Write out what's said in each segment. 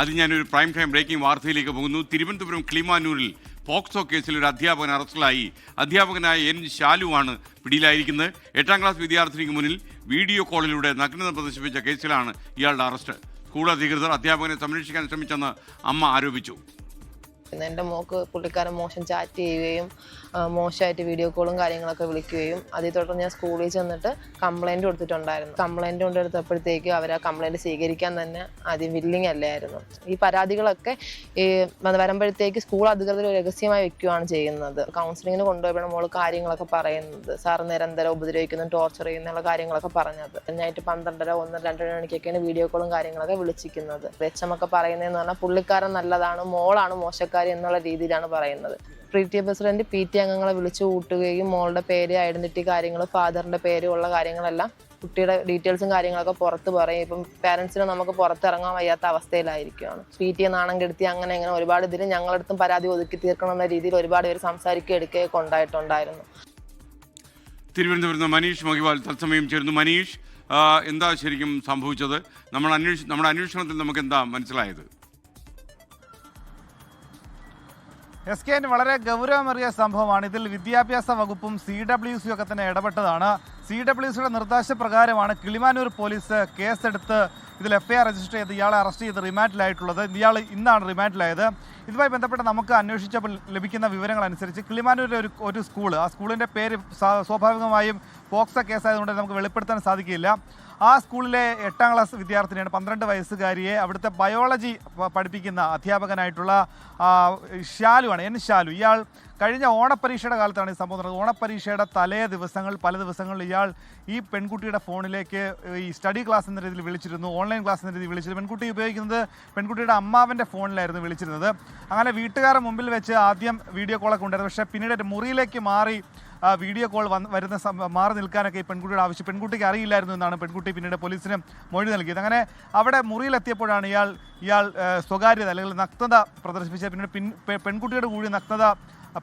അത് ഞാനൊരു prime time breaking വാർത്തയിലേക്ക് പോകുന്നു. തിരുവനന്തപുരം ക്ലിമാനൂരിൽ പോക്സോ കേസിൽ ഒരു അധ്യാപകൻ അറസ്റ്റിലായി. അധ്യാപകനായ എൻ ശാലുവാണ് പിടിയിലായിരിക്കുന്നത്. എട്ടാം ക്ലാസ് വിദ്യാർത്ഥിനിക്ക് മുന്നിൽ വീഡിയോ കോളിലൂടെ നഗ്നത പ്രദർശിപ്പിച്ച കേസിലാണ് ഇയാളുടെ അറസ്റ്റ് സ്കൂൾ അധികൃതർ അധ്യാപകനെ സംരക്ഷിക്കാൻ ശ്രമിച്ചെന്ന് അമ്മ ആരോപിച്ചു. എന്റെ മോക്ക് പുള്ളിക്കാരൻ മോശം ചാറ്റ് ചെയ്യുകയും മോശമായിട്ട് വീഡിയോ കോളും കാര്യങ്ങളൊക്കെ വിളിക്കുകയും അതിൽ തുടർന്ന് ഞാൻ സ്കൂളിൽ ചെന്നിട്ട് കംപ്ലൈന്റ് കൊടുത്തിട്ടുണ്ടായിരുന്നു. കംപ്ലൈന്റ് കൊണ്ടെടുത്തപ്പോഴത്തേക്കും അവർ ആ കംപ്ലൈന്റ് സ്വീകരിക്കാൻ തന്നെ ആദ്യം വില്ലിങ് അല്ലായിരുന്നു. ഈ പരാതികളൊക്കെ ഈ വരുമ്പോഴത്തേക്ക് സ്കൂൾ അധികൃതർ രഹസ്യമായി വെക്കുകയാണ് ചെയ്യുന്നത്. കൗൺസിലിങ്ങിന് കൊണ്ടുപോയപ്പോൾ മോൾ കാര്യങ്ങളൊക്കെ പറയുന്നത്. സാർ നിരന്തരം ഉപദ്രവിക്കുന്നു ടോർച്ചർ ചെയ്യുന്നുള്ള കാര്യങ്ങളൊക്കെ പറഞ്ഞത്. നൈറ്റ് പന്ത്രണ്ടര ഒന്ന് രണ്ടര മണിക്കൊക്കെയാണ് വീഡിയോ കോളും കാര്യങ്ങളൊക്കെ വിളിച്ചിരിക്കുന്നത്. എച്ച് പറയുന്നതെന്ന് പറഞ്ഞാൽ പുള്ളിക്കാരൻ നല്ലതാണ് മോളാണ് മോശക്കാരി എന്നുള്ള രീതിയിലാണ് പറയുന്നത്. പ്രീ ടി പ്രസിഡന്റ് പി ടി അംഗങ്ങളെ വിളിച്ചു കൂട്ടുകയും മോളുടെ പേര് ഐഡന്റിറ്റി കാര്യങ്ങൾ ഫാദറിന്റെ പേര് ഉള്ള കാര്യങ്ങളെല്ലാം കുട്ടിയുടെ ഡീറ്റെയിൽസും കാര്യങ്ങളൊക്കെ പുറത്ത് പറയും. ഇപ്പം പാരന്റ്സിന് നമുക്ക് പുറത്തിറങ്ങാൻ വയ്യാത്ത അവസ്ഥയിലായിരിക്കുകയാണ് പി ടി നാണം കെടുത്തി അങ്ങനെ അങ്ങനെ ഒരുപാട് ഇതിൽ ഞങ്ങളടുത്തും പരാതി ഒതുക്കി തീർക്കണം എന്ന രീതിയിൽ ഒരുപാട് പേര് സംസാരിക്കുക എടുക്കുകയൊക്കെ ഉണ്ടായിട്ടുണ്ടായിരുന്നു. തിരുവനന്തപുരത്ത് മനീഷ് മഹിവാൽ തത്സമയം ചേരുന്നു. മനീഷ് എന്താ ശരിക്കും സംഭവിച്ചത്? നമ്മൾ അന്വേഷ നമ്മുടെ അന്വേഷണത്തിൽ നമുക്ക് എന്താ മനസ്സിലായത്? എസ് കെ വളരെ ഗൗരവമേറിയ സംഭവമാണ്. ഇതിൽ വിദ്യാഭ്യാസ വകുപ്പും സി ഡബ്ല്യു സി ഒക്കെ തന്നെ ഇടപെട്ടതാണ്. സി ഡബ്ല്യു സിയുടെ നിർദ്ദേശപ്രകാരമാണ് കിളിമാനൂർ പോലീസ് കേസെടുത്ത് ഇതിൽ എഫ്ഐആർ രജിസ്റ്റർ ചെയ്ത് ഇയാളെ അറസ്റ്റ് ചെയ്ത് റിമാൻഡിലായിട്ടുള്ളത് ഇയാൾ ഇന്നാണ് റിമാൻഡിലായത് ഇതുമായി ബന്ധപ്പെട്ട് നമുക്ക് അന്വേഷിച്ചപ്പോൾ ലഭിക്കുന്ന വിവരങ്ങൾ അനുസരിച്ച് കിളിമാനൂരിലെ ഒരു ഒരു സ്കൂൾ ആ സ്കൂളിന്റെ പേര് സ്വാ- സ്വാഭാവികമായും പോക്സോ കേസായതുകൊണ്ട് നമുക്ക് വെളിപ്പെടുത്താൻ സാധിക്കില്ല. ആ സ്കൂളിലെ എട്ടാം ക്ലാസ് വിദ്യാർത്ഥിനിയാണ് പന്ത്രണ്ട് വയസ്സുകാരിയെ അവിടുത്തെ ബയോളജി പഠിപ്പിക്കുന്ന അധ്യാപകനായിട്ടുള്ള ഷാലു ഷാലുവാണ്. എൻ ഷാലു. ഇയാൾ കഴിഞ്ഞ ഓണപ്പരീക്ഷയുടെ കാലത്താണ് ഈ സംഭവം നടക്കുന്നത് ഓണപ്പരീക്ഷയുടെ തലേ ദിവസങ്ങൾ പല ദിവസങ്ങളിൽ ഇയാൾ ഈ പെൺകുട്ടിയുടെ ഫോണിലേക്ക് ഈ സ്റ്റഡി ക്ലാസ് എന്ന രീതിയിൽ വിളിച്ചിരുന്നു ഓൺലൈൻ ക്ലാസ് എന്ന രീതിയിൽ വിളിച്ചിരുന്നു. പെൺകുട്ടി ഉപയോഗിക്കുന്നത് പെൺകുട്ടിയുടെ അമ്മാവന്റെ ഫോണിലായിരുന്നു വിളിച്ചിരുന്നത്. അങ്ങനെ വീട്ടുകാരുടെ മുമ്പിൽ വെച്ച് ആദ്യം വീഡിയോ കോളൊക്കെ ഉണ്ടായിരുന്നു. പക്ഷേ പിന്നീട് ഒരു മുറിയിലേക്ക് മാറി വീഡിയോ കോൾ വന്ന് വരുന്ന മാറി നിൽക്കാനൊക്കെ ഈ പെൺകുട്ടിയുടെ ആവശ്യം പെൺകുട്ടിക്ക് അറിയില്ലായിരുന്നു എന്നാണ് പെൺകുട്ടി പിന്നീട് പോലീസിന് മൊഴി നൽകിയത്. അങ്ങനെ അവിടെ മുറിയിലെത്തിയപ്പോഴാണ് ഇയാൾ ഇയാൾ സ്വകാര്യത അല്ലെങ്കിൽ നഗ്നത പ്രദർശിപ്പിച്ചത്. പിന്നീട് പെൺകുട്ടിയുടെ കൂടി നഗ്നത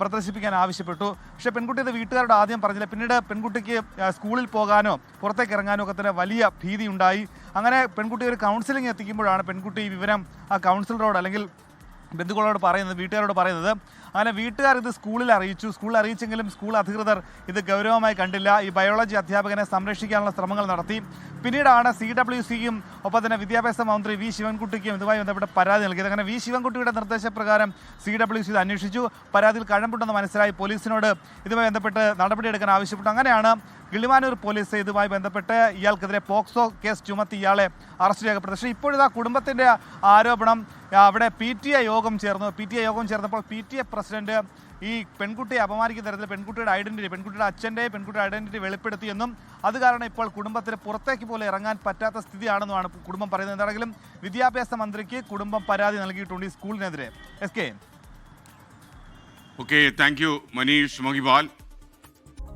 പ്രദർശിപ്പിക്കാൻ ആവശ്യപ്പെട്ടു. പക്ഷേ പെൺകുട്ടി അത് വീട്ടുകാരോട് ആദ്യം പറഞ്ഞില്ല. പിന്നീട് പെൺകുട്ടിക്ക് സ്കൂളിൽ പോകാനോ പുറത്തേക്ക് ഇറങ്ങാനോ ഒക്കെ തന്നെ വലിയ ഭീതി ഉണ്ടായി അങ്ങനെ പെൺകുട്ടി ഒരു കൗൺസിലിംഗ് എത്തിക്കുമ്പോഴാണ് പെൺകുട്ടി ഈ വിവരം ആ കൗൺസിലറോട് അല്ലെങ്കിൽ ബന്ധുക്കളോട് പറയുന്നത് വീട്ടുകാരോട് പറയുന്നത് അങ്ങനെ വീട്ടുകാർ ഇത് സ്കൂളിൽ അറിയിച്ചു. സ്കൂളിൽ അറിയിച്ചെങ്കിലും സ്കൂൾ അധികൃതർ ഇത് ഗൗരവമായി കണ്ടില്ല. ഈ ബയോളജി അധ്യാപകനെ സംരക്ഷിക്കാനുള്ള ശ്രമങ്ങൾ നടത്തി. പിന്നീടാണ് സി ഡബ്ല്യു സിയും ഒപ്പം തന്നെ വിദ്യാഭ്യാസ മന്ത്രി വി ശിവൻകുട്ടിക്കും ഇതുമായി ബന്ധപ്പെട്ട് പരാതി നൽകിയത്. അങ്ങനെ വി ശിവൻകുട്ടിയുടെ നിർദ്ദേശപ്രകാരം സി ഡബ്ല്യു സി ഇത് അന്വേഷിച്ചു. പരാതിയിൽ കഴമ്പുണ്ടെന്ന് മനസ്സിലായി. പോലീസിനോട് ഇതുമായി ബന്ധപ്പെട്ട് നടപടിയെടുക്കാൻ ആവശ്യപ്പെട്ടു. അങ്ങനെയാണ് കിളിമാനൂർ പോലീസ് ഇതുമായി ബന്ധപ്പെട്ട് ഇയാൾക്കെതിരെ പോക്സോ കേസ് ചുമത്തി ഇയാളെ അറസ്റ്റ് രേഖപ്പെടുത്തി പക്ഷേ ഇപ്പോഴിതാ കുടുംബത്തിന്റെ ആരോപണം അവിടെ പി ടി എ യോഗം ചേർന്നു. പി ടി എ യോഗം ചേർന്നപ്പോൾ പി ടി എ പ്രസിഡന്റ് ഈ പെൺകുട്ടിയെ അപമാനിക്കുന്ന തരത്തിൽ പെൺകുട്ടിയുടെ ഐഡന്റിറ്റി പെൺകുട്ടിയുടെ അച്ഛന്റെ പെൺകുട്ടിയുടെ ഐഡന്റിറ്റി വെളിപ്പെടുത്തിയെന്നും അത് കാരണം ഇപ്പോൾ കുടുംബത്തിന് പുറത്തേക്ക് പോലെ ഇറങ്ങാൻ പറ്റാത്ത സ്ഥിതിയാണെന്നുമാണ് കുടുംബം പറയുന്നത്. എന്താണെങ്കിലും വിദ്യാഭ്യാസ മന്ത്രിക്ക് കുടുംബം പരാതി നൽകിയിട്ടുണ്ട് ഈ സ്കൂളിനെതിരെ. S K. Okay thank you Manish Mahiwal